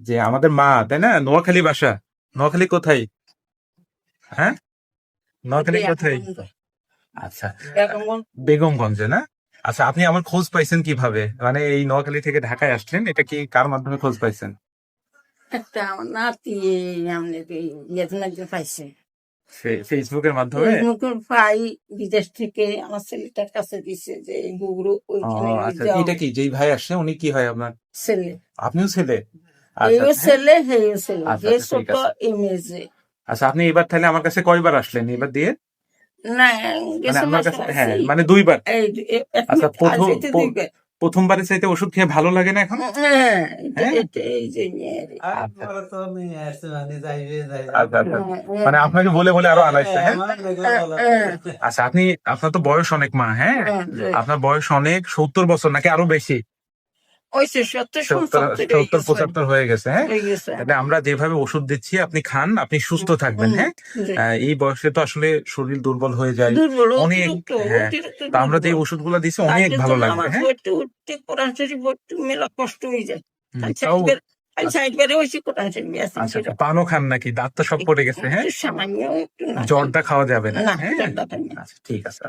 যে আমাদের মা তাই না? নোয়াখালী বাসা। নোয়াখালী কোথায়? হ্যাঁ? নোয়াখালী কোথায়? আচ্ছা। বেগমগঞ্জে না? আচ্ছা আপনি আমার খোঁজ পাইছেন কীভাবে? মানে এই নোয়াখালী থেকে ঢাকায় আসলেন এটা কি কার মাধ্যমে খোঁজ পাইছেন? ফেসবুকের মাধ্যমে? পাই বিদেশ থেকে আমার ছেলেটার কাছে দিছে যে গুগরু আচ্ছা এটা কি? যেই ভাই আসছে উনি কি হয় আপনার? ছেলে। আপনিও ছেলে? আচ্ছা, আচ্ছা। আচ্ছা, আচ্ছা, আচ্ছা আপনি এবার তাহলে আমার কাছে কয়বার আসলেন? এবার দিয়ে? না মানে হ্যাঁ মানে দুইবার। আচ্ছা, প্রথম- আজ এতে প- দিবে। প্রথমবারের চাইতে ওষুধ খেয়ে ভালো লাগে না এখন? হ্যাঁ হ্যাঁ? মানে আপনাকে বলে বলে আরও আলাইছে হ্যাঁ? আচ্ছা আপনি আপনার তো বয়স অনেক মা হ্যাঁ হ্যাঁ, আপনার বয়স অনেক সত্তর বছর নাকি আরও বেশি? সত্তর পঁচাত্তর হয়ে গেছে হ্যাঁ? তাহলে আমরা যেভাবে ওষুধ দিচ্ছি আপনি খান আপনি সুস্থ থাকবেন হ্যাঁ? এই বয়সে তো আসলে শরীর দুর্বল হয়ে যায়। অনেক, হ্যাঁ। তো আমরা যে। ওষুধগুলো দিচ্ছি অনেক ভালো লাগবে হ্যাঁ? মেলা কষ্ট হয়ে যায়। আছে আচ্ছা আচ্ছা, পানও খান নাকি? দাঁত তো সব পড়ে গেছে হ্যাঁ? জ্বরটা খাওয়া যাবে না হ্যাঁ। আচ্ছা ঠিক আছে।